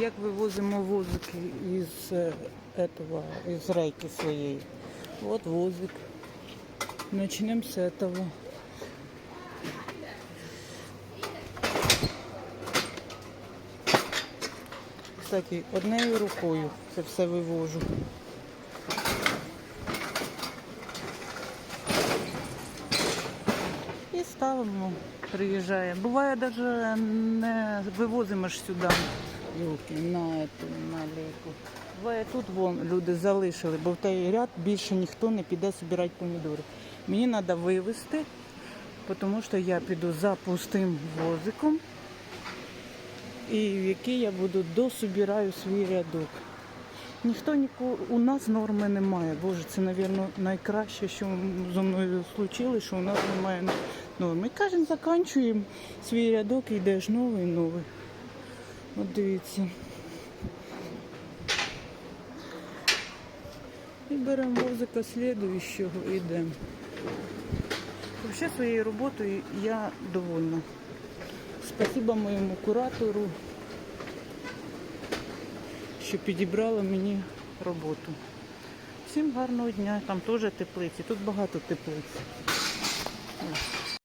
як вивозимо возики із е, этого, із рейки своєї. От возик. Начнемо з этого. Кстати, однією рукою це все вивожу. І ставимо, приїжджає. Буває навіть не вивозимо ж сюди юки на, на лейку. Буває тут вон люди залишили, бо в той ряд більше ніхто не піде збирати помідори. Мені треба вивезти, тому що я піду за пустим возиком, і в який я буду дособираю свій рядок. Ніхто ніколи, у нас норми немає. Боже, це, мабуть, найкраще, що зі мною случилось, що у нас немає норми. Кожен закінчуємо свій рядок і йдеш новий, новий. От дивіться. І беремо возика слідуючого і йдемо. Взагалі своєю роботою я довольна. Спасибо моєму куратору, що підібрала мені роботу. Всім гарного дня, там теж теплиці, тут багато теплиць.